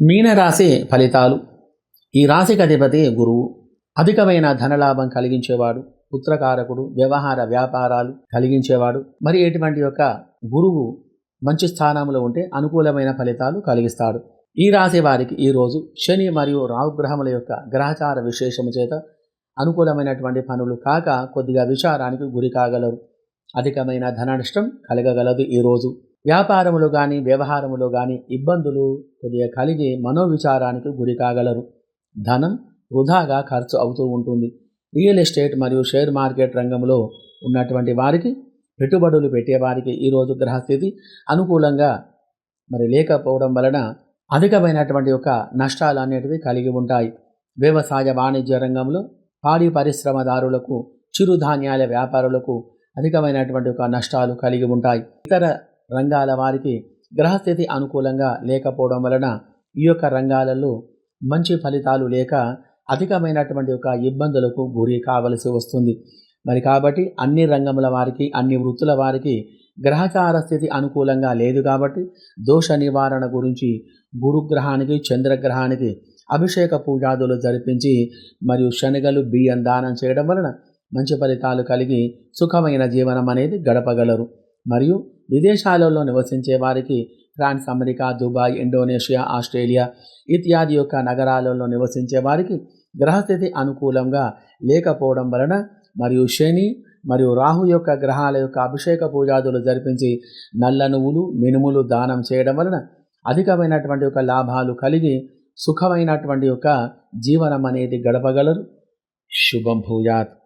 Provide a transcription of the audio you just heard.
మీనరాశి ఫలితాలు. ఈ రాశికి అధిపతి గురువు. అధికమైన ధనలాభం కలిగించేవాడు పుత్రకారకుడు వ్యవహార వ్యాపారాలు కలిగించేవాడు. మరి ఎటువంటి యొక్క గురువు మంచి స్థానంలో ఉంటే అనుకూలమైన ఫలితాలు కలిగిస్తాడు. ఈ రాశి వారికి ఈరోజు శని మరియు రాహుగ్రహముల యొక్క గ్రహచార విశేషము చేత అనుకూలమైనటువంటి పనులు కాక కొద్దిగా విచారానికి గురి కాగలరు. అధికమైన ధన నష్టం కలగగలదు ఈరోజు వ్యాపారములు కానీ వ్యవహారములో కానీ ఇబ్బందులు కొద్దిగా కలిగి మనోవిచారానికి గురి కాగలరు. ధనం వృధాగా ఖర్చు అవుతూ ఉంటుంది. రియల్ ఎస్టేట్ మరియు షేర్ మార్కెట్ రంగంలో ఉన్నటువంటి వారికి పెట్టుబడులు పెట్టేవారికి ఈరోజు గ్రహస్థితి అనుకూలంగా మరి లేకపోవడం వలన అధికమైనటువంటి యొక్క నష్టాలు అనేటివి కలిగి ఉంటాయి. వ్యవసాయ వాణిజ్య రంగంలో పాడి పరిశ్రమదారులకు చిరుధాన్యాల వ్యాపారులకు అధికమైనటువంటి ఒక నష్టాలు కలిగి ఉంటాయి. ఇతర రంగాల వారికి గ్రహస్థితి అనుకూలంగా లేకపోవడం వలన ఈ యొక్క రంగాలలో మంచి ఫలితాలు లేక అధికమైనటువంటి ఒక ఇబ్బందులకు గురి కావలసి వస్తుంది. మరి కాబట్టి అన్ని రంగముల వారికి అన్ని వృత్తుల వారికి గ్రహచార స్థితి అనుకూలంగా లేదు కాబట్టి దోష నివారణ గురించి గురుగ్రహానికి చంద్రగ్రహానికి అభిషేక పూజాదులు జరిపించి మరియు శనగలు బియ్యం దానం చేయడం వలన మంచి ఫలితాలు కలిగి సుఖమైన జీవనం అనేది గడపగలరు. మరియు విదేశాలలో నివసించే వారికి France America Dubai Indonesia Australia ఇత్యాది యొక్క నగరాలలో నివసించే వారికి గ్రహస్థితి అనుకూలంగా లేకపోవడం వలన మరియు శని మరియు రాహు యొక్క గ్రహాల యొక్క అభిషేక పూజాదులు జరిపించి నల్ల నువ్వులు మినుములు దానం చేయడం వలన అధికమైనటువంటి యొక్క లాభాలు కలిగి సుఖమైనటువంటి యొక్క జీవనం అనేది గడపగలరు. శుభం భూయాత్.